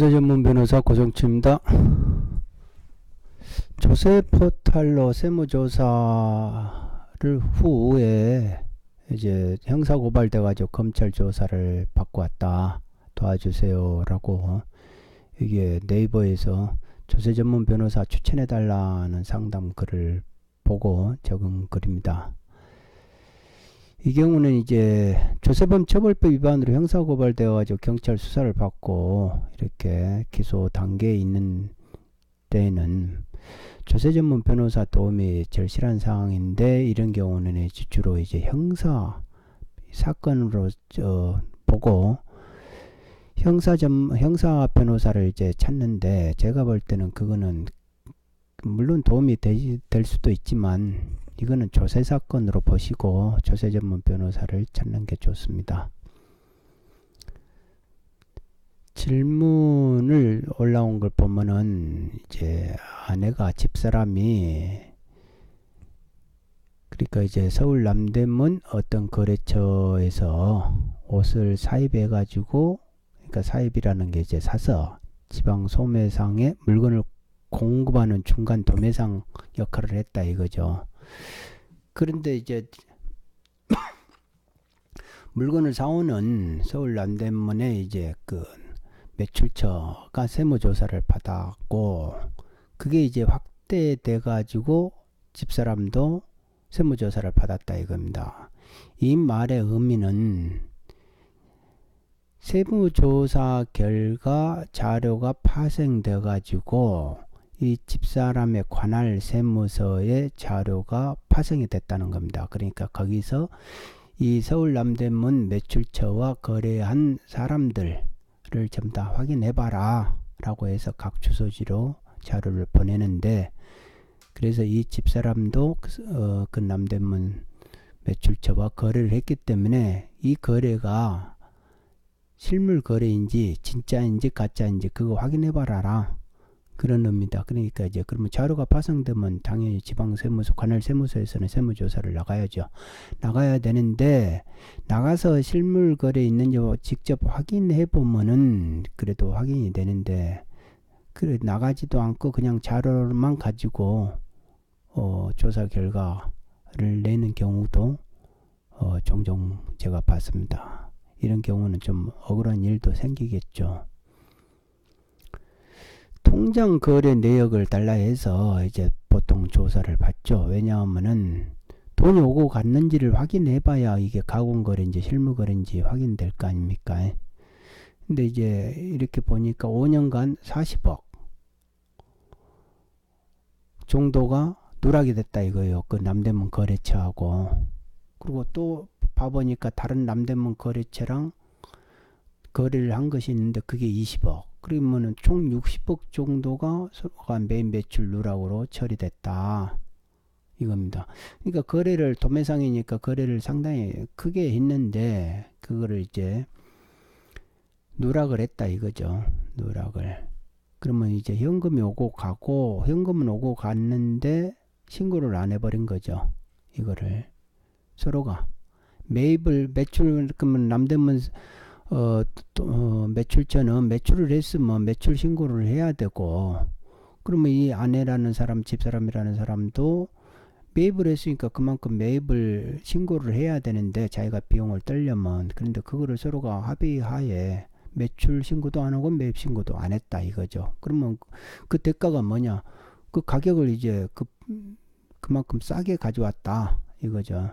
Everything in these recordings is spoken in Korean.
조세 전문 변호사 고정치입니다. 조세 포탈로 세무조사를 후에 이제 형사 고발돼 가지고 검찰 조사를 받고 왔다 도와주세요라고 이게 네이버에서 조세 전문 변호사 추천해 달라는 상담 글을 보고 적은 글입니다. 이 경우는 이제 조세범 처벌법 위반으로 형사 고발되어 가지고 경찰 수사를 받고 이렇게 기소 단계에 있는 때에는 조세 전문 변호사 도움이 절실한 상황인데 이런 경우는 이제 주로 이제 형사 사건으로 저 보고 형사 전 형사 변호사를 이제 찾는데 제가 볼 때는 그거는 물론 도움이 되, 될 수도 있지만 이거는 조세 사건으로 보시고 조세 전문 변호사를 찾는 게 좋습니다. 질문을 올라온 걸 보면은 이제 아내가 집사람이 그러니까 이제 서울 남대문 어떤 거래처에서 옷을 사입해 가지고 그러니까 사입이라는 게 이제 사서 지방 소매상에 물건을 공급하는 중간 도매상 역할을 했다 이거죠. 그런데 이제 물건을 사오는 서울 남대문에 이제 그 매출처가 세무조사를 받았고 그게 이제 확대돼 가지고 집사람도 세무조사를 받았다 이겁니다. 이 말의 의미는 세무조사 결과 자료가 파생돼 가지고 이 집사람의 관할 세무서의 자료가 파생이 됐다는 겁니다. 그러니까 거기서 이 서울 남대문 매출처와 거래한 사람들을 전부 다 확인해 봐라 라고 해서 각 주소지로 자료를 보내는데 그래서 이 집사람도 어, 그 남대문 매출처와 거래를 했기 때문에 이 거래가 실물 거래인지 진짜인지 가짜인지 그거 확인해 봐라 그런 의미다. 그러니까 이제 그러면 자료가 파생되면 당연히 지방세무서 관할 세무서에서는 세무조사를 나가야죠. 나가야 되는데 나가서 실물 거래 있는지 직접 확인해 보면은 그래도 확인이 되는데 그래 나가지도 않고 그냥 자료만 가지고 어, 조사 결과를 내는 경우도 어, 종종 제가 봤습니다. 이런 경우는 좀 억울한 일도 생기겠죠. 통장 거래 내역을 달라 해서 이제 보통 조사를 받죠. 왜냐하면은 돈이 오고 갔는지를 확인해 봐야 이게 가공 거래인지 실무 거래인지 확인될 거 아닙니까? 근데 이제 이렇게 보니까 5년간 40억 정도가 누락이 됐다 이거예요. 그 남대문 거래처하고. 그리고 또 봐보니까 다른 남대문 거래처랑 거래를 한 것이 있는데 그게 20억. 그러면은 총 60억 정도가 서로가 매인 매출 누락으로 처리됐다. 이겁니다. 그러니까 거래를 도매상이니까 거래를 상당히 크게 했는데 그거를 이제 누락을 했다 이거죠. 누락을. 그러면 이제 현금이 오고 가고 현금은 오고 갔는데 신고를 안 해버린 거죠. 이거를 서로가 매입을 매출 그러면 남대문 어, 또, 어, 매출처는 매출을 했으면 매출 신고를 해야 되고 그러면 이 아내라는 사람 집사람이라는 사람도 매입을 했으니까 그만큼 매입을 신고를 해야 되는데 자기가 비용을 떨려면 그런데 그거를 서로가 합의하에 매출 신고도 안 하고 매입 신고도 안 했다 이거죠. 그러면 그 대가가 뭐냐? 그 가격을 이제 그 그만큼 싸게 가져왔다 이거죠.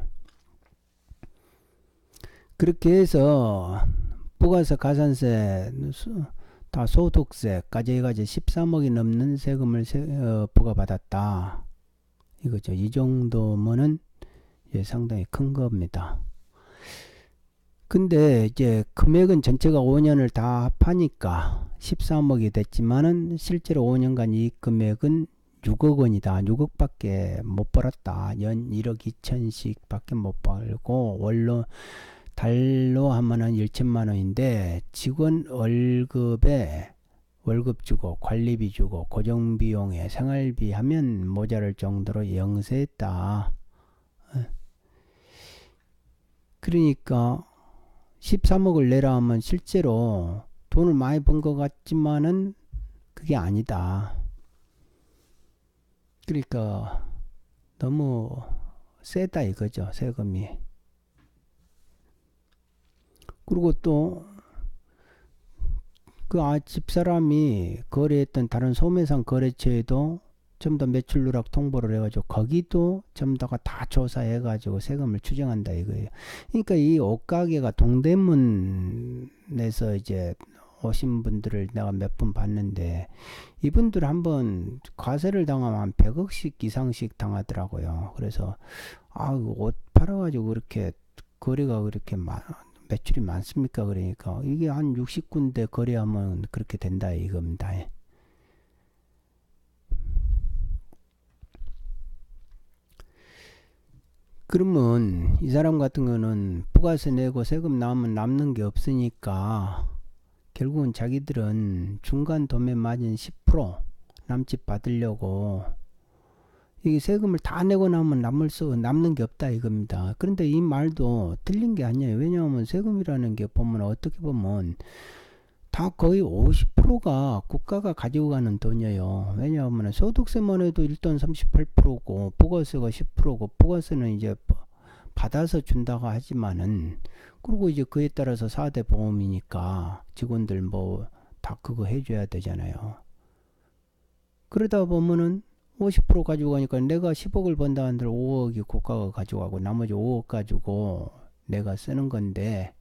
그렇게 해서 부가세, 가산세, 다 소득세까지 해가지고 13억이 넘는 세금을 세, 어, 부과받았다. 이거죠. 이 정도면은 예, 상당히 큰 겁니다. 근데 이제 금액은 전체가 5년을 다 합하니까 13억이 됐지만은 실제로 5년간 이 금액은 6억 원이다. 6억밖에 못 벌었다. 연 1억 2천씩 밖에 못 벌고 원로 달로 하면은 1천만 원인데 직원 월급에 월급 주고 관리비 주고 고정 비용에 생활비 하면 모자랄 정도로 영세했다. 어. 그러니까 13억을 내라 하면 실제로 돈을 많이 번 것 같지만은 그게 아니다. 그러니까 너무 세다 이거죠 세금이. 그리고 또 그 아, 집사람이 거래했던 다른 소매상 거래처에도 좀더 매출 누락 통보를 해가지고 거기도 전부 다가 다 조사해가지고 세금을 추정한다 이거예요. 그러니까 이 옷가게가 동대문에서 이제 오신 분들을 내가 몇번 봤는데 이분들 한번 과세를 당하면 한 100억씩 이상씩 당하더라고요. 그래서 아 옷 팔아가지고 그렇게 거래가 그렇게 많, 매출이 많습니까? 그러니까 이게 한 60군데 거래하면 그렇게 된다 이겁니다. 예. 그러면 이 사람 같은 거는 부가세 내고 세금 나오면 남는 게 없으니까 결국은 자기들은 중간 도매 마진 10% 남집 받으려고 이게 세금을 다 내고 나면 남을 수 남는 게 없다 이겁니다. 그런데 이 말도 틀린 게 아니에요. 왜냐하면 세금이라는 게 보면 어떻게 보면 다 거의 50%가 국가가 가지고 가는 돈이에요. 왜냐하면 소득세만 해도 일단 38%고 부가세가 10%고 부가세는 이제 받아서 준다고 하지만은 그리고 이제 그에 따라서 4대 보험이니까 직원들 뭐 다 그거 해줘야 되잖아요. 그러다 보면은 50% 가지고 가니까 내가 10억을 번다 한들 5억이 국가가 가져가고 나머지 5억 가지고 내가 쓰는 건데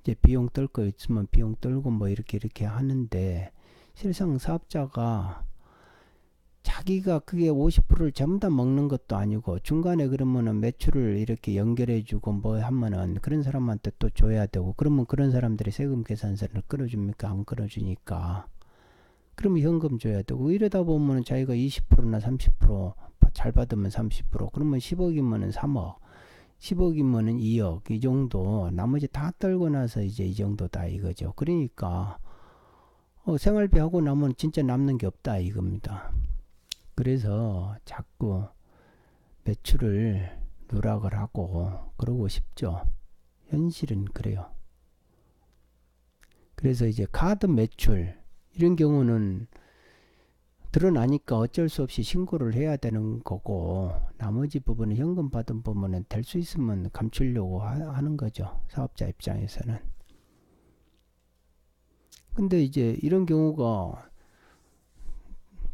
이제 비용 떨 거 있으면 비용 떨고 뭐 이렇게 이렇게 하는데 실상 사업자가 자기가 그게 50%를 전부 다 먹는 것도 아니고 중간에 그러면은 매출을 이렇게 연결해 주고 뭐 하면은 그런 사람한테 또 줘야 되고 그러면 그런 사람들이 세금 계산서를 끌어줍니까? 안 끌어주니까 그러면 현금 줘야 되고 이러다 보면은 자기가 20%나 30%잘 받으면 30% 그러면 10억이면은 3억 10억이면은 2억 이 정도 나머지 다 떨고 나서 이제 이 정도다 이거죠 그러니까 어, 생활비 하고 나면 진짜 남는 게 없다 이겁니다 그래서 자꾸 매출을 누락을 하고 그러고 싶죠. 현실은 그래요. 그래서 이제 카드 매출 이런 경우는 드러나니까 어쩔 수 없이 신고를 해야 되는 거고 나머지 부분은 현금 받은 부분은 될 수 있으면 감추려고 하, 는 거죠. 사업자 입장에서는. 근데 이제 이런 경우가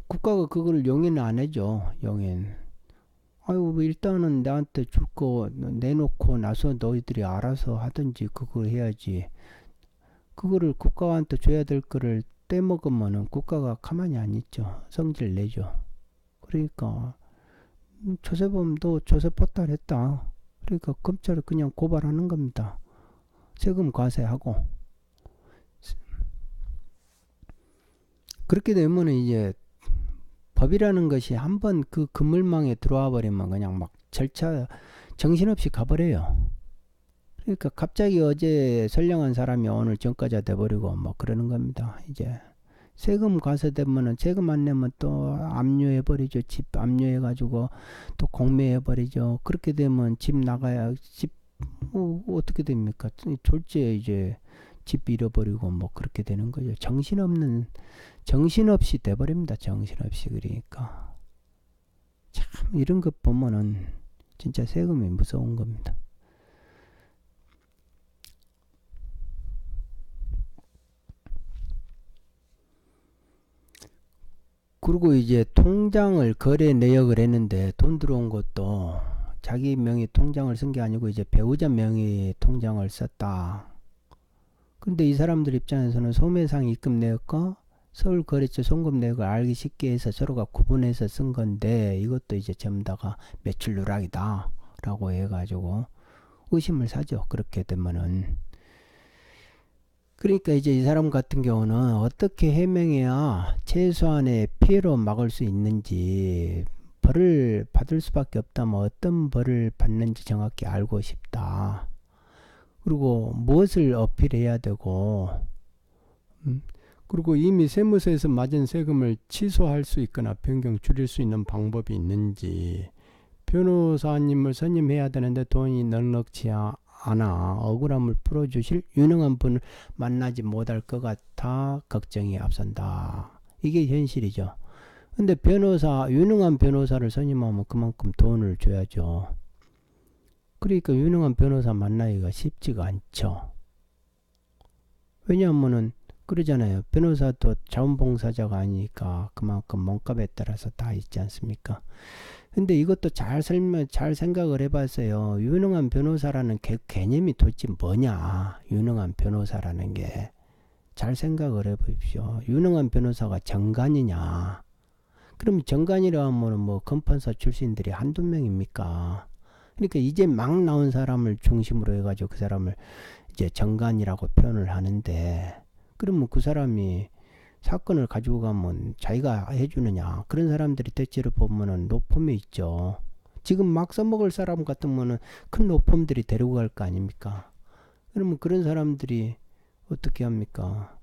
국가가 그걸 용인을 안 해줘 용인 아유 뭐 일단은 나한테 줄 거 내놓고 나서 너희들이 알아서 하든지 그걸 해야지 그거를 국가한테 줘야 될 거를 떼먹으면은 국가가 가만히 안 있죠. 성질 내죠. 그러니까 조세범도 조세 포탈했다. 그러니까 검찰을 그냥 고발하는 겁니다. 세금 과세하고. 그렇게 되면 이제 법이라는 것이 한번 그 그물망에 들어와 버리면 그냥 막 절차 정신없이 가버려요. 그러니까 갑자기 어제 선량한 사람이 오늘 전과자 돼버리고 뭐 그러는 겁니다. 이제 세금 과세되면은 세금 안 내면 또 압류해 버리죠. 집 압류해 가지고 또 공매해 버리죠. 그렇게 되면 집 나가야 집 뭐 어떻게 됩니까? 졸지에 이제 집 잃어버리고 뭐 그렇게 되는 거죠. 정신없는 정신없이 돼버립니다. 정신없이 그러니까 참 이런 것 보면은 진짜 세금이 무서운 겁니다. 그리고 이제 통장을 거래 내역을 했는데 돈 들어온 것도 자기 명의 통장을 쓴 게 아니고 이제 배우자 명의 통장을 썼다. 근데 이 사람들 입장에서는 소매상 입금 내역과 서울 거래처 송금 내역을 알기 쉽게 해서 서로가 구분해서 쓴 건데 이것도 이제 전부 다가 매출 누락이다 라고 해가지고 의심을 사죠 그렇게 되면은 그러니까 이제 이 사람 같은 경우는 어떻게 해명해야 최소한의 피해로 막을 수 있는지 벌을 받을 수밖에 없다면 어떤 벌을 받는지 정확히 알고 싶다. 그리고 무엇을 어필해야 되고 음, 그리고 이미 세무서에서 맞은 세금을 취소할 수 있거나 변경 줄일 수 있는 방법이 있는지 변호사님을 선임해야 되는데 돈이 넉넉치 않아 억울함을 풀어주실 유능한 분을 만나지 못할 것 같아 다 걱정이 앞선다. 이게 현실이죠. 근데 변호사, 유능한 변호사를 선임하면 그만큼 돈을 줘야죠. 그러니까 유능한 변호사 만나기가 쉽지가 않죠. 왜냐하면은 그러잖아요. 변호사도 자원봉사자가 아니니까 그만큼 몸값에 따라서 다 있지 않습니까? 근데 이것도 잘 설명, 잘 생각을 해봤어요. 유능한 변호사라는 개, 개념이 도대체 뭐냐? 유능한 변호사라는 게. 잘 생각을 해보십시오. 유능한 변호사가 정관이냐? 그럼 정관이라 하면 뭐 검판사 출신들이 한두 명입니까? 그러니까 이제 막 나온 사람을 중심으로 해가지고 그 사람을 이제 정관이라고 표현을 하는데 그러면 그 사람이 사건을 가지고 가면 자기가 해주느냐 그런 사람들이 대체로 보면은 노폼에 있죠. 지금 막 써먹을 사람 같으면은 큰 노폼들이 데리고 갈 거 아닙니까? 그러면 그런 사람들이 어떻게 합니까?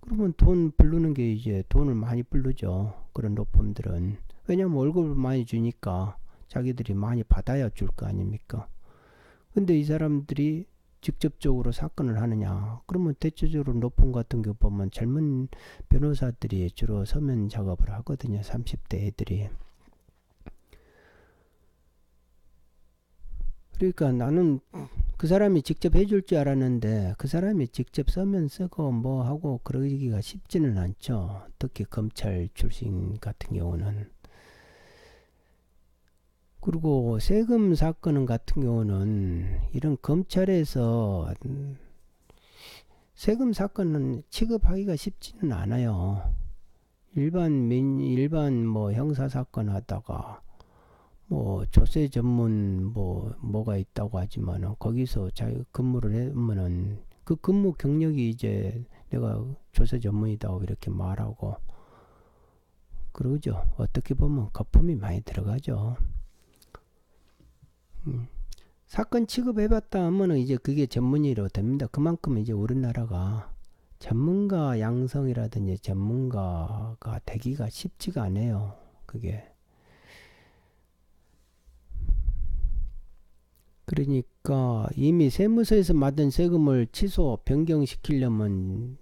그러면 돈 부르는 게 이제 돈을 많이 부르죠. 그런 노폼들은. 왜냐면 월급을 많이 주니까 자기들이 많이 받아야 줄 거 아닙니까? 근데 이 사람들이 직접적으로 사건을 하느냐? 그러면 대체적으로 높은 같은 경우 보면 젊은 변호사들이 주로 서면 작업을 하거든요. 30대 애들이. 그러니까 나는 그 사람이 직접 해줄 줄 알았는데 그 사람이 직접 서면 쓰고 뭐 하고 그러기가 쉽지는 않죠. 특히 검찰 출신 같은 경우는. 그리고 세금 사건 같은 경우는 이런 검찰에서 세금 사건은 취급하기가 쉽지는 않아요. 일반 민 일반 뭐 형사 사건 하다가 뭐 조세 전문 뭐 뭐가 있다고 하지만은 거기서 자기 근무를 하면은 그 근무 경력이 이제 내가 조세 전문이다 이렇게 말하고 그러죠. 어떻게 보면 거품이 많이 들어가죠. 음. 사건 취급해봤다 하면은 이제 그게 전문의로 됩니다. 그만큼 이제 우리나라가 전문가 양성이라든지 전문가가 되기가 쉽지가 않아요. 그게. 그러니까 이미 세무서에서 받은 세금을 취소 변경시키려면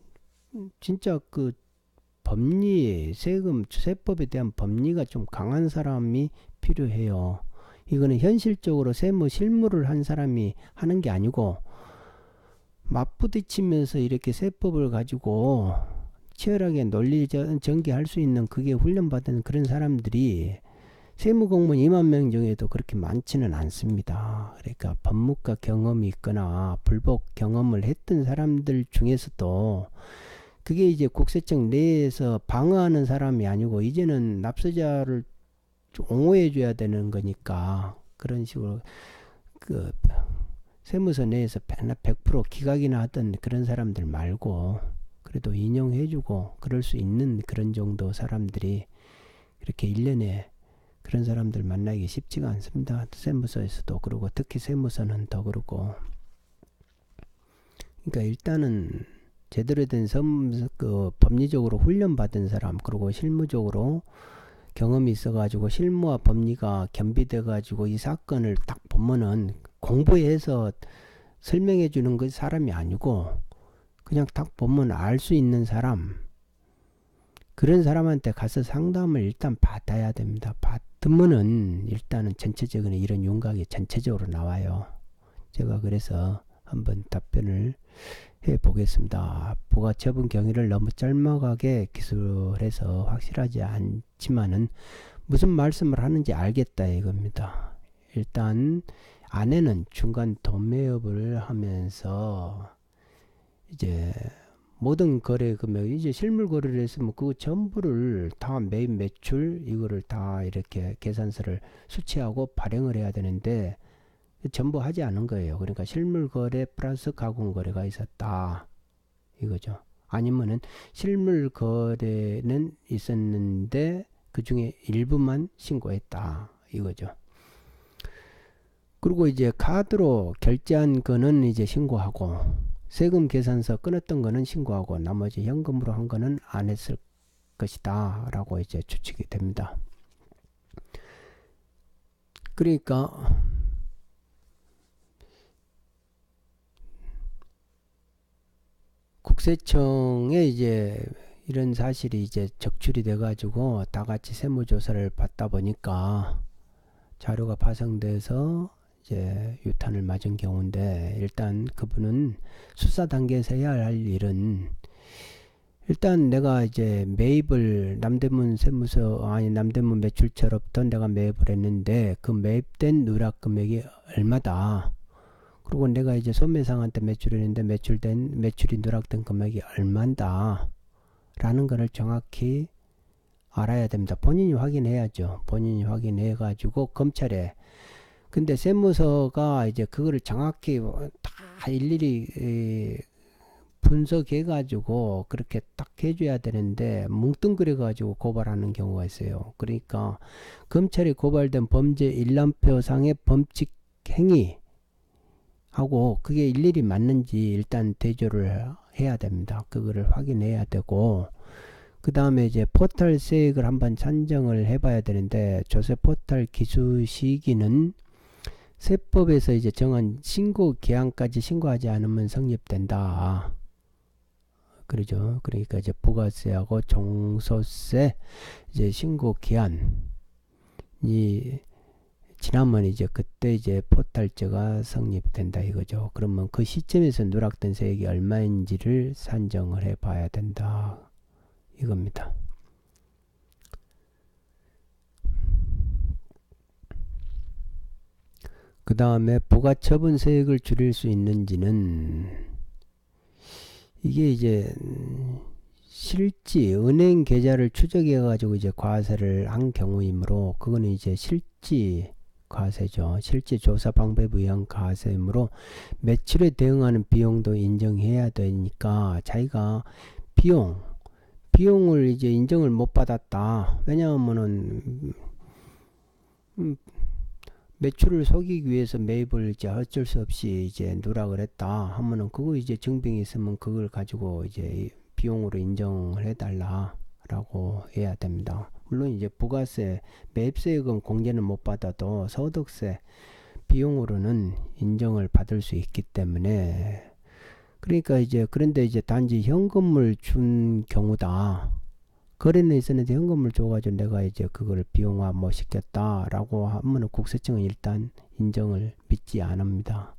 진짜 그 법리 세금 세법에 대한 법리가 좀 강한 사람이 필요해요. 이거는 현실적으로 세무 실무를 한 사람이 하는 게 아니고 맞부딪히면서 이렇게 세법을 가지고 치열하게 논리 전개할 수 있는 그게 훈련받은 그런 사람들이 세무 공무원 2만 명 중에도 그렇게 많지는 않습니다. 그러니까 법무과 경험이 있거나 불복 경험을 했던 사람들 중에서도 그게 이제 국세청 내에서 방어하는 사람이 아니고 이제는 납세자를 옹호해 줘야 되는 거니까 그런 식으로 그 세무서 내에서 100% 기각이나 하던 그런 사람들 말고 그래도 인용해 주고 그럴 수 있는 그런 정도 사람들이 이렇게 1년에 그런 사람들 만나기 쉽지가 않습니다. 세무서에서도 그러고 특히 세무서는 더 그렇고 그러니까 일단은 제대로 된 선, 그 법리적으로 훈련받은 사람 그리고 실무적으로 경험이 있어가지고 실무와 법리가 겸비돼가지고 이 사건을 딱 보면은 공부해서 설명해 주는 그 사람이 아니고 그냥 딱 보면 알 수 있는 사람 그런 사람한테 가서 상담을 일단 받아야 됩니다. 받으면은 일단은 전체적인 이런 윤곽이 전체적으로 나와요. 제가 그래서 한번 답변을 해 보겠습니다. 부가처분 경위를 너무 짤막하게 기술해서 확실하지 않지만은 무슨 말씀을 하는지 알겠다 이겁니다. 일단 아내는 중간 도매업을 하면서 이제 모든 거래 금액 이제 실물 거래를 했으면 그 전부를 다 매입 매출 이거를 다 이렇게 계산서를 수치하고 발행을 해야 되는데 전부 하지 않은 거예요. 그러니까 실물 거래 플러스 가공 거래가 있었다. 이거죠. 아니면은 실물 거래는 있었는데 그 중에 일부만 신고했다. 이거죠. 그리고 이제 카드로 결제한 거는 이제 신고하고 세금 계산서 끊었던 거는 신고하고 나머지 현금으로 한 거는 안 했을 것이다. 라고 이제 추측이 됩니다. 그러니까 국세청에 이제 이런 사실이 이제 적출이 돼가지고 다 같이 세무조사를 받다 보니까 자료가 파생돼서 이제 유탄을 맞은 경우인데 일단 그분은 수사 단계에서 해야 할 일은 일단 내가 이제 매입을 남대문 세무서 아니 남대문 매출처로부터 내가 매입을 했는데 그 매입된 누락 금액이 얼마다 그리고 내가 이제 소매상한테 매출을 했는데 매출된 매출이 누락된 금액이 얼마다 라는 거를 정확히 알아야 됩니다. 본인이 확인해야죠. 본인이 확인해 가지고 검찰에 근데 세무서가 이제 그거를 정확히 다 일일이 에, 분석해 가지고 그렇게 딱 해줘야 되는데 뭉뚱그려 가지고 고발하는 경우가 있어요. 그러니까 검찰이 고발된 범죄 일람표상의 범칙 행위 하고 그게 일일이 맞는지 일단 대조를 해야 됩니다. 그거를 확인해야 되고 그 다음에 이제 포털 세액을 한번 산정을 해봐야 되는데 조세 포털 기수 시기는 세법에서 이제 정한 신고 기한까지 신고하지 않으면 성립된다. 그러죠. 그러니까 이제 부가세하고 종소세 이제 신고 기한이 지나면 이제 그때 이제 포탈죄가 성립된다 이거죠. 그러면 그 시점에서 누락된 세액이 얼마인지를 산정을 해 봐야 된다. 이겁니다. 그 다음에 부가처분 세액을 줄일 수 있는지는 이게 이제 실지 은행 계좌를 추적해 가지고 이제 과세를 한 경우이므로 그거는 이제 실지 과세죠. 실제 조사 방법에 의한 과세이므로 매출에 대응하는 비용도 인정해야 되니까 자기가 비용 비용을 이제 인정을 못 받았다. 왜냐하면은 음, 매출을 속이기 위해서 매입을 이제 어쩔 수 없이 이제 누락을 했다 하면은 그거 이제 증빙이 있으면 그걸 가지고 이제 비용으로 인정을 해달라라고 해야 됩니다. 물론 이제 부가세, 매입세액은 공제는 못 받아도 소득세 비용으로는 인정을 받을 수 있기 때문에 그러니까 이제 그런데 이제 단지 현금을 준 경우다. 거래는 있었는데 현금을 줘가지고 내가 이제 그거를 비용화 못 시켰다라고 하면 국세청은 일단 인정을 믿지 않습니다.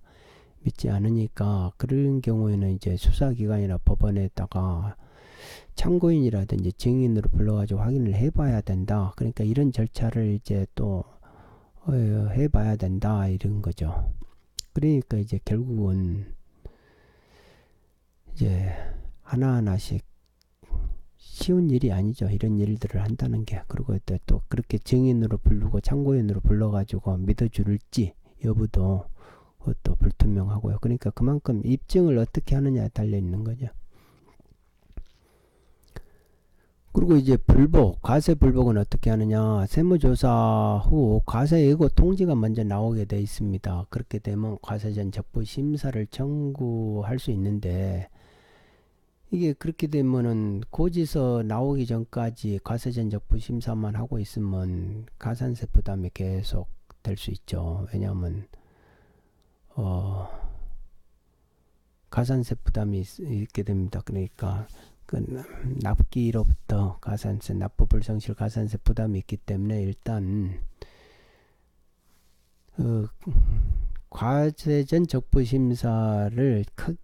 믿지 않으니까 그런 경우에는 이제 수사기관이나 법원에다가 참고인이라든지 증인으로 불러가지고 확인을 해봐야 된다. 그러니까 이런 절차를 이제 또 어, 해봐야 된다 이런 거죠. 그러니까 이제 결국은 이제 하나하나씩 쉬운 일이 아니죠. 이런 일들을 한다는 게. 그리고 또 그렇게 증인으로 부르고 참고인으로 불러가지고 믿어줄지 여부도 그것도 불투명하고요. 그러니까 그만큼 입증을 어떻게 하느냐에 달려 있는 거죠. 그리고 이제 불복, 과세 불복은 어떻게 하느냐. 세무조사 후 과세 예고 통지가 먼저 나오게 돼 있습니다. 그렇게 되면 과세 전 적부 심사를 청구할 수 있는데 이게 그렇게 되면은 고지서 나오기 전까지 과세 전 적부 심사만 하고 있으면 가산세 부담이 계속 될 수 있죠. 왜냐하면 어 가산세 부담이 있, 게 됩니다. 그러니까 그 납기로부터 가산세 납부 불성실 가산세 부담이 있기 때문에 일단 그 과세전 적부 심사를 크,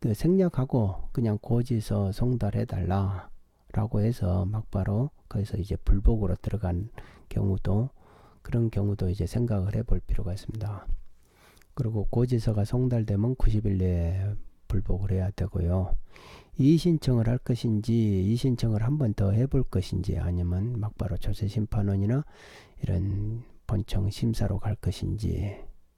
그 생략하고 그냥 고지서 송달해 달라 라고 해서 막바로 거기서 이제 불복으로 들어간 경우도 그런 경우도 이제 생각을 해볼 필요가 있습니다. 그리고 고지서가 송달되면 90일 내에 불복을 해야 되고요. 이신청을 할 것인지 이신청을 한 번 더 해볼 것인지 아니면 막바로 조세심판원이나 이런 본청 심사로 갈 것인지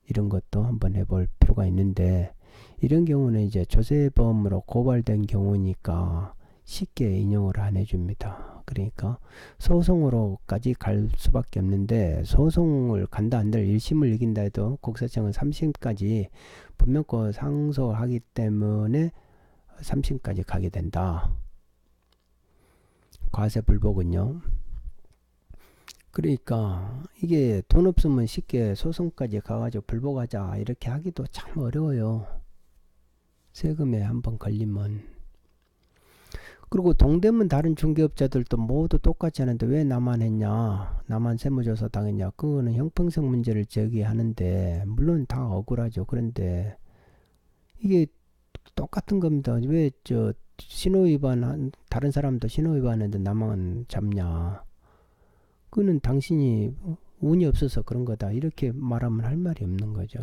이런 것도 한번 해볼 필요가 있는데 이런 경우는 이제 조세범으로 고발된 경우니까 쉽게 인용을 안 해줍니다. 그러니까 소송으로까지 갈 수밖에 없는데 소송을 간다 한들 1심을 이긴다 해도 국세청은 3심까지 분명권 상소하기 때문에 3심까지 가게 된다. 과세 불복은요. 그러니까 이게 돈 없으면 쉽게 소송까지 가가지고 불복하자 이렇게 하기도 참 어려워요. 세금에 한번 걸리면 그리고 동대문 다른 중개업자들도 모두 똑같이 하는데 왜 나만 했냐? 나만 세무조사 당했냐? 그거는 형평성 문제를 제기하는데 물론 다 억울하죠. 그런데 이게 똑같은 겁니다. 왜 저 신호 위반한 다른 사람도 신호 위반했는데 나만 잡냐? 그는 당신이 운이 없어서 그런 거다. 이렇게 말하면 할 말이 없는 거죠.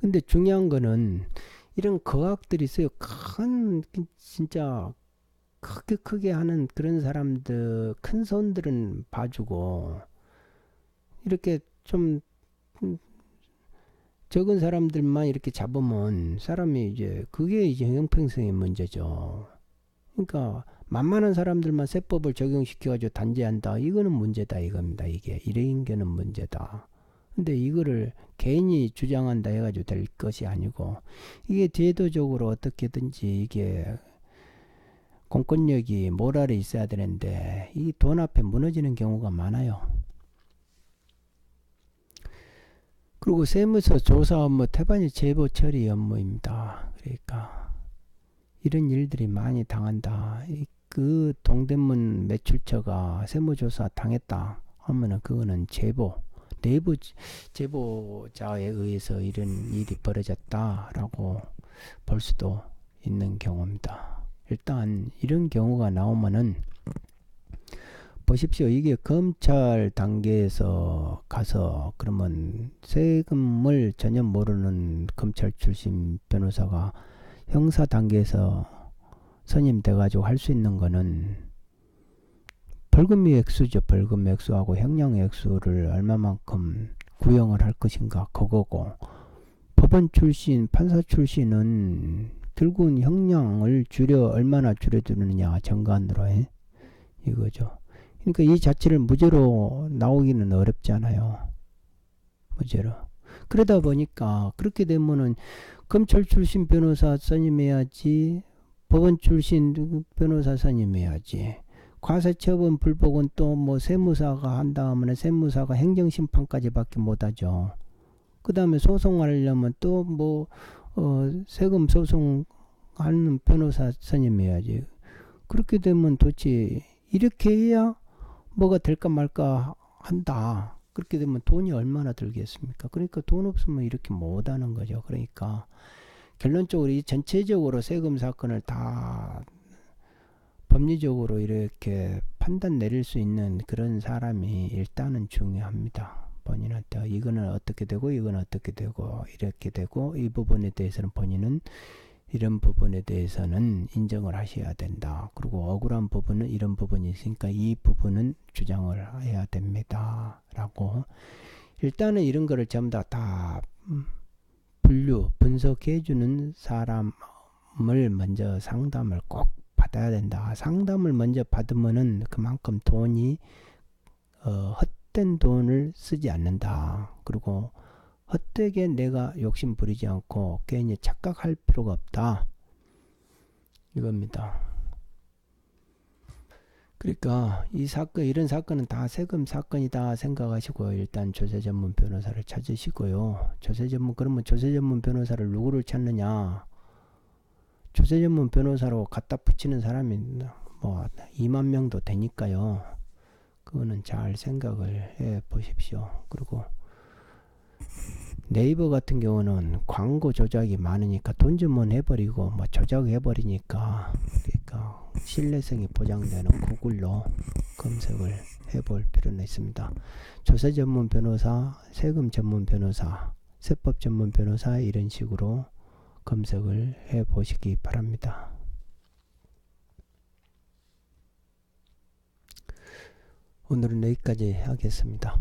근데 중요한 거는 이런 거학들이 있어요. 큰 진짜 크게 크게 하는 그런 사람들 큰 손들은 봐주고 이렇게 좀 적은 사람들만 이렇게 잡으면 사람이 이제 그게 이제 형평성의 문제죠. 그러니까 만만한 사람들만 세법을 적용시켜가지고 단죄한다. 이거는 문제다 이겁니다. 이게 일회인계는 문제다. 근데 이거를 개인이 주장한다 해가지고 될 것이 아니고 이게 제도적으로 어떻게든지 이게 공권력이 모랄이 있어야 되는데 이 돈 앞에 무너지는 경우가 많아요. 그리고 세무서 조사 업무 태반이 제보 처리 업무입니다. 그러니까 이런 일들이 많이 당한다. 그 동대문 매출처가 세무조사 당했다 하면은 그거는 제보 내부 제보자에 의해서 이런 일이 벌어졌다라고 볼 수도 있는 경우입니다. 일단 이런 경우가 나오면은 보십시오. 이게 검찰 단계에서 가서 그러면 세금을 전혀 모르는 검찰 출신 변호사가 형사 단계에서 선임돼 가지고 할 수 있는 거는 벌금 액수죠. 벌금 액수하고 형량 액수를 얼마만큼 구형을 할 것인가 그거고 법원 출신 판사 출신은 결국은 형량을 줄여 얼마나 줄여주느냐 정관으로 해 이거죠. 그러니까 이 자체를 무죄로 나오기는 어렵잖아요. 무죄로. 그러다 보니까 그렇게 되면은 검찰 출신 변호사 선임해야지 법원 출신 변호사 선임해야지 과세처분 불복은 또 뭐 세무사가 한다 하면 세무사가 행정심판까지밖에 못하죠. 그 다음에 소송하려면 또 뭐 어, 세금 소송하는 변호사 선임해야지. 그렇게 되면 도대체 이렇게 해야 뭐가 될까 말까 한다. 그렇게 되면 돈이 얼마나 들겠습니까? 그러니까 돈 없으면 이렇게 못 하는 거죠. 그러니까 결론적으로 이 전체적으로 세금 사건을 다 법리적으로 이렇게 판단 내릴 수 있는 그런 사람이 일단은 중요합니다. 본인한테 이거는 어떻게 되고 이건 어떻게 되고 이렇게 되고 이 부분에 대해서는 본인은 이런 부분에 대해서는 인정을 하셔야 된다. 그리고 억울한 부분은 이런 부분이 있으니까 이 부분은 주장을 해야 됩니다. 라고 일단은 이런 거를 전부 다, 다 음, 분류, 분석해 주는 사람을 먼저 상담을 꼭 받아야 된다. 상담을 먼저 받으면은 그만큼 돈이 어, 헛된 돈을 쓰지 않는다. 그리고 헛되게 내가 욕심 부리지 않고 괜히 착각할 필요가 없다. 이겁니다. 그러니까 이 사건 이런 사건은 다 세금 사건이다 생각하시고 일단 조세 전문 변호사를 찾으시고요. 조세 전문 그러면 조세 전문 변호사를 누구를 찾느냐? 조세 전문 변호사로 갖다 붙이는 사람이 뭐 2만 명도 되니까요. 그거는 잘 생각을 해 보십시오. 그리고 네이버 같은 경우는 광고 조작이 많으니까 돈 주면 해버리고 뭐 조작해버리니까 그러니까 신뢰성이 보장되는 구글로 검색을 해볼 필요는 있습니다. 조세 전문 변호사, 세금 전문 변호사, 세법 전문 변호사 이런 식으로 검색을 해 보시기 바랍니다. 오늘은 여기까지 하겠습니다.